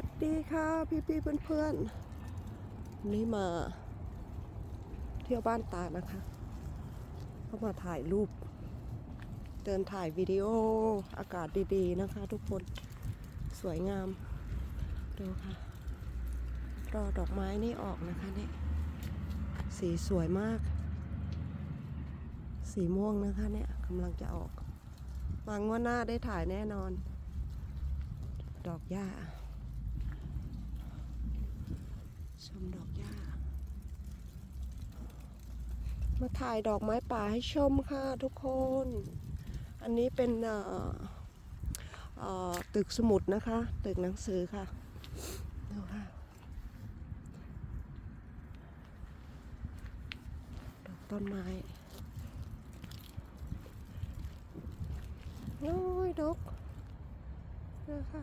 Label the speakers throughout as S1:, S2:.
S1: วัสดีค่ะพี่พี่ๆเพื่อนๆวันนี่มาเที่ยวบ้านตานะคะก็มาถ่ายรูป เดินถ่ายวิดีโออากาศดีๆนะคะ ทุกคนสวยงามดูค่ะรอดอกไม้นี่ออกนะคะนี่สีสวยมาก สีม่วงนะคะเนี่ยกำลังจะออกหวังว่าหน้าได้ถ่ายแน่นอน ดอกหญ้า ชมดอกหญ้า มาถ่ายดอกไม้ป่าให้ชมค่ะทุกคน อันนี้เป็นตึกสมุดนะคะ ตึกหนังสือค่ะดูค่ะดอกต้นไม้โอ้ยดกดูค่ะ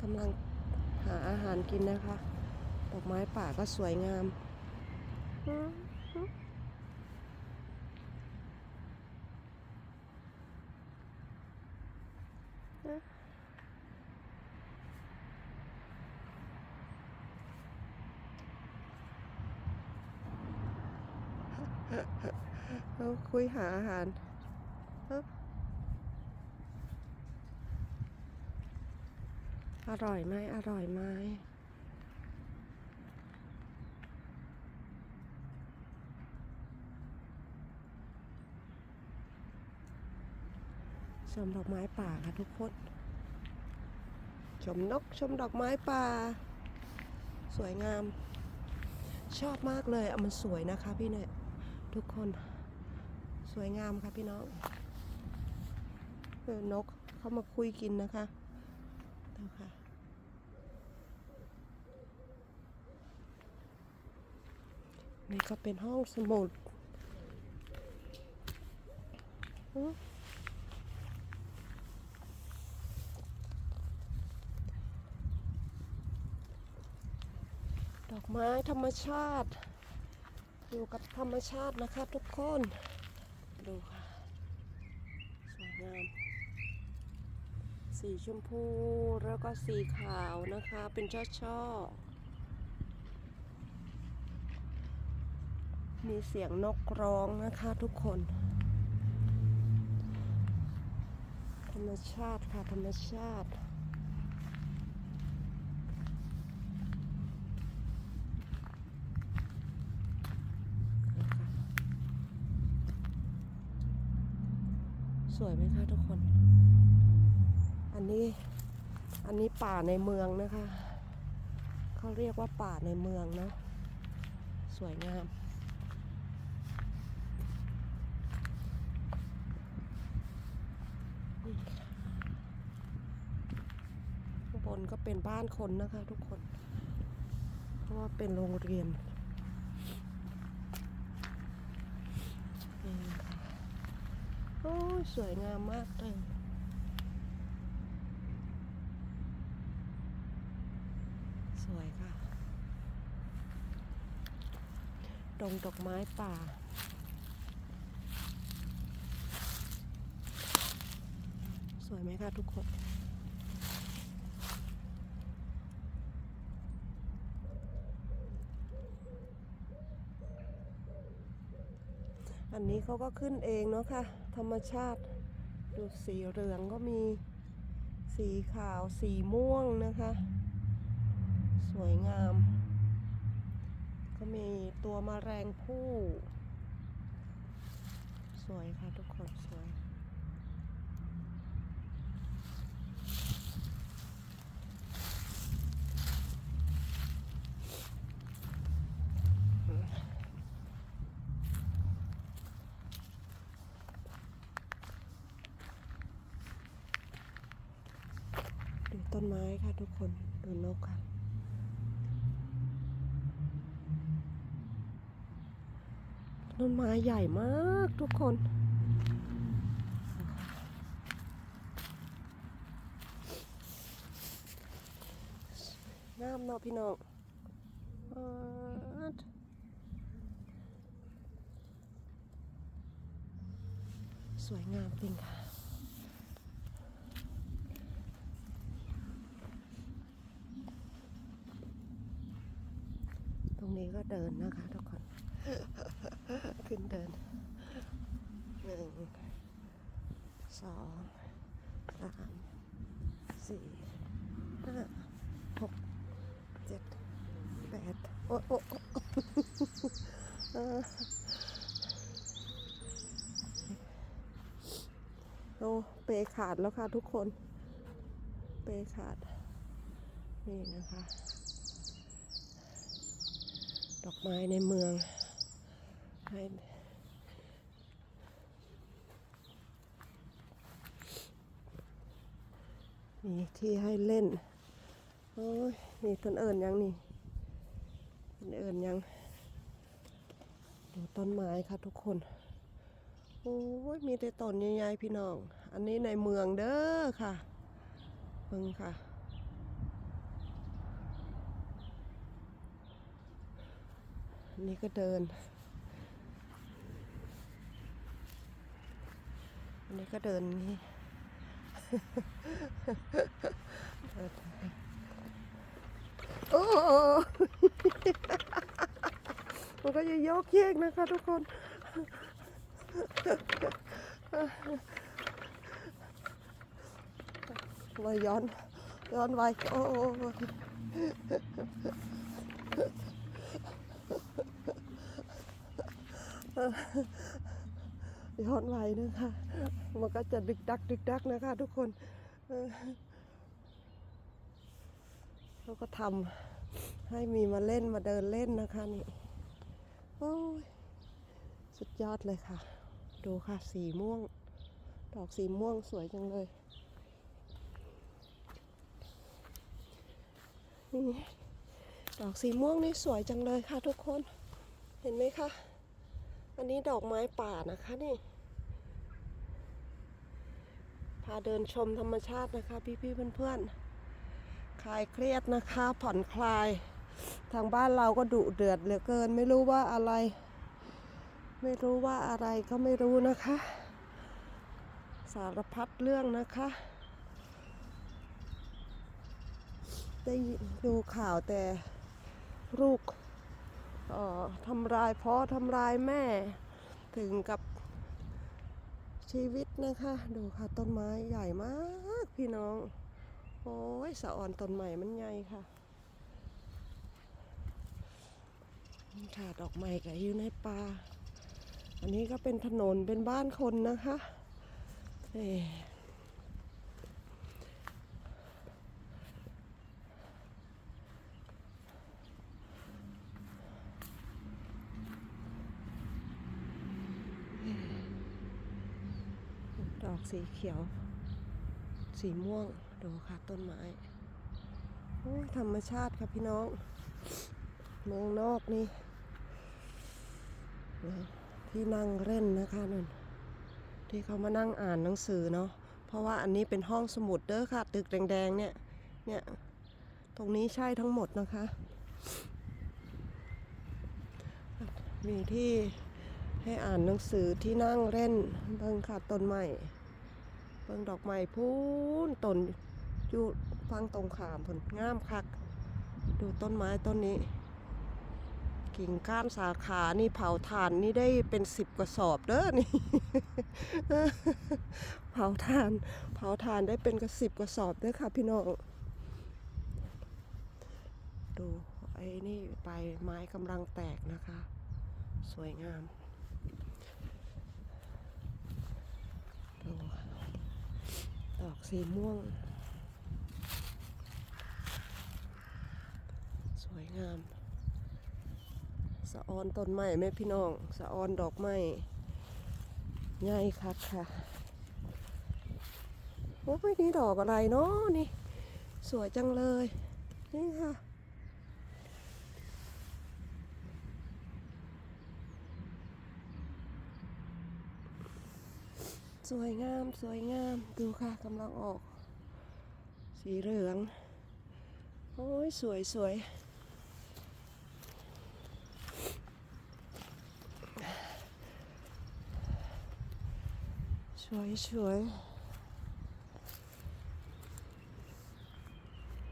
S1: กำลัง กินนะคะ ดอกไม้ป่าก็สวยงาม เราคุยหาอาหารอร่อยไหมอร่อยไหม ชมดอกไม้ป่าค่ะทุกคน ชมนกชมดอกไม้ป่า สวยงาม ชอบมากเลยอะมันสวยนะคะพี่เนี่ยทุกคนสวยงามค่ะพี่น้องเออนกเข้ามาคุยกินนะคะดูค่ะนี่ก็เป็นห้องสมุดอือ ไม้ธรรมชาติ อยู่กับธรรมชาตินะคะทุกคน ดูค่ะ สวยงาม สีชมพูแล้วก็สีขาวนะคะ เป็นช่อช่อๆมีเสียงนกร้องนะคะทุกคน ธรรมชาติค่ะ ธรรมชาติ สวยไหมคะทุกคน อันนี้อันนี้ป่าในเมืองนะคะ เขาเรียกว่าป่าในเมืองเนาะสวยงามข้างบนก็เป็นบ้านคนนะคะทุกคน เพราะว่าเป็นโรงเรียนนี่ค่ะ อ้สวยงามมากเลยสวยค่ะดงดอกไม้ป่า สวยไหมคะทุกคน นี้เขาก็ขึ้นเองเนาะค่ะ ธรรมชาติ ดูสีเหลืองก็มีสีขาวสีม่วงนะคะ สวยงาม ก็มีตัวมแมลงผู้ สวยค่ะทุกคนสวย ดู ต้นไม้ค่ะทุกคนดูนกค่ะต้นไม้ใหญ่มากทุกคนงามเนาะพี่น้องสวยงามจริงค่ะ นี้ ก็เดินนะคะทุกคน ขึ้นเดินหนึ่งสองสามสี่ห้าหกเจ็ดแปดโอ้โอ้โอ้เออโอ้เปขาดแล้วค่ะทุกคน เปขาด นี่นะคะ ดอกไม้ในเมืองให้มีที่ให้เล่น โอ้ย นี่ต้นเอิญยังนี่ต้นเอิญยัง ดูต้นไม้ค่ะทุกคน โอ้ย มีแต่ต้นใหญ่ๆพี่น้อง อันนี้ในเมืองเด้อค่ะเบิ่งค่ะ นี้ก็เดิน อันนี้ก็เดินนี่โอ้มันก็จะยกเยกนะคะทุกคนมาย้อนย้อนไว้โอ้โอ้ ย้อนไวนะคะ มันก็จะดึกดักดึกดักนะคะ ทุกคนเออเขาก็ทำให้มีมาเล่นมาเดินเล่นนะคะนี่โอ้ยสุดยอดเลยค่ะ ดูค่ะสีม่วง ดอกสีม่วงสวยจังเลยนี่ดอกสีม่วงนี่สวยจังเลยค่ะทุกคน เห็นไหมคะ อันนี้ดอกไม้ป่านะคะนี่ พาเดินชมธรรมชาตินะคะ พี่ๆเพื่อนๆ คลายเครียดนะคะ ผ่อนคลาย ทางบ้านเราก็ดุเดือดเหลือเกิน ไม่รู้ว่าอะไร ไม่รู้ว่าอะไรก็ไม่รู้นะคะ สารพัดเรื่องนะคะ ได้ดูข่าวแต่ลูก ทำร้ายพ่อทำร้ายแม่ ถึงกับชีวิตนะคะ ดูค่ะต้นไม้ใหญ่มากพี่น้อง โอ้ยสะอ่อนต้นใหม่มันใหญ่ค่ะนี่ค่ะดอกไม้ก็อยู่ในป่าอันนี้ก็เป็นถนนเป็นบ้านคนนะคะเอ สีเขียว สีม่วง ดูค่ะต้นไม้โอ้ธรรมชาติค่ะพี่น้อง เมืองนอกนี่ที่นั่งเล่นนะคะนั่นที่เขามานั่งอ่านหนังสือเนาะเพราะว่าอันนี้เป็นห้องสมุดเด้อค่ะ ตึกแดงๆเนี่ยเนี่ยตรงนี้ใช่ทั้งหมดนะคะ มีที่ให้อ่านหนังสือที่นั่งเล่นเบิ่งค่ะต้นไม้ เบิ่งดอกไม้พูนต้นอยู่ฟังตรงขามผลงามคัก ดูต้นไม้ต้นนี้ กิ่งก้านสาขานี่เผาถ่านนี่ได้เป็นสิบกระสอบเด้อนี่เผาถ่าน เผาถ่านได้เป็นกระสิบกระสอบเด้อค่ะพี่น้องดูไอ้นี่ใบไม้กำลังแตกนะคะ สวยงาม ดูค่ะ ดอกสีม่วง สวยงาม สะออนต้นไม้แม่พี่น้อง สะออนดอกไม้ใหญ่คักค่ะโอ้ยนี่ดอกอะไรเนาะนี่ สวยจังเลย นี่ค่ะ สวยงามสวยงามดูค่ะกำลังออก สีเหลือง โอ้ยสวยสวยสวยสวย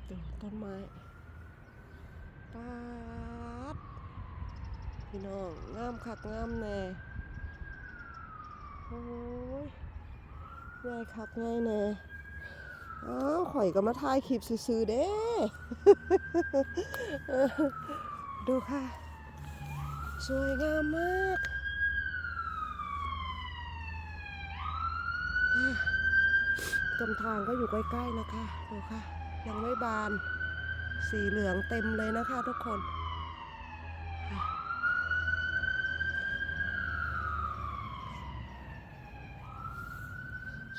S1: ดูต้นไม้ปาดพี่น้องงามคักงามแน่โอ้ย ง่ายคักง่ายแน่อ้าวข่อยก็มาถ่ายคลิปซื่อๆเด้อดูค่ะ สวยงามมากกำทางก็อยู่ใกล้ๆนะคะ ดูค่ะ ยังไม่บาน สีเหลืองเต็มเลยนะคะทุกคน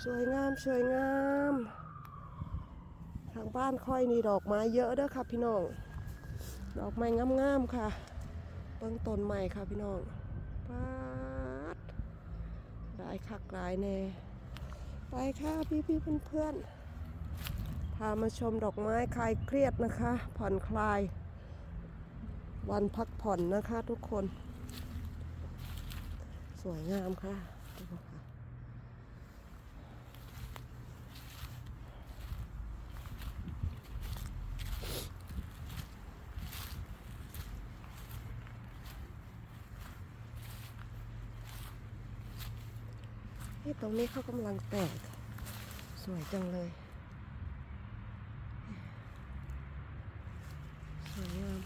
S1: สวยงามสวยงาม ทางบ้านค่อยนี่ดอกไม้เยอะเด้อค่ะพี่น้อง ดอกไม้งามๆค่ะเบิ้งต้นใหม่ค่ะพี่น้องป๊าดได้คักหลายแน่ ไปค่ะพี่พี่เพื่อนเพื่อนพามาชมดอกไม้คลายเครียดนะคะ ผ่อนคลาย วันพักผ่อนนะคะทุกคน สวยงามค่ะ นี่ตรงนี้เขากำลังแตก สวยจังเลย สวยงาม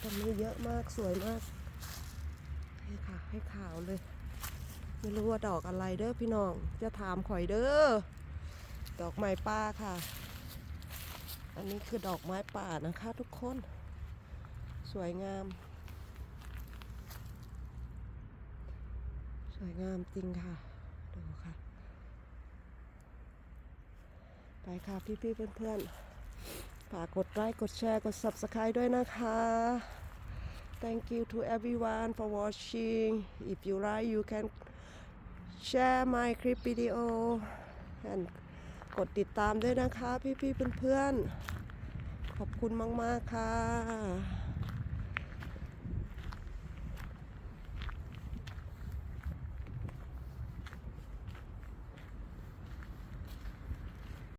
S1: ต้นนี้เยอะมากสวยมาก ให้ค่ะให้ขาวเลย ไม่รู้ว่าดอกอะไรเด้อพี่น้อง จะถามข่อยเด้อ ดอกไม้ป่าค่ะ อันนี้คือดอกไม้ป่านะคะทุกคน สวยงาม สวยงามจริงค่ะ ดูค่ะ ไปค่ะพี่ๆเพื่อนๆ ฝากกดไลค์กดแชร์กด Subscribe ด้วยนะคะ Thank you to everyone for watching if you like you can share my clip video and กดติดตามด้วยนะคะ พี่ๆเพื่อนๆ ขอบคุณมาก ๆ ค่ะ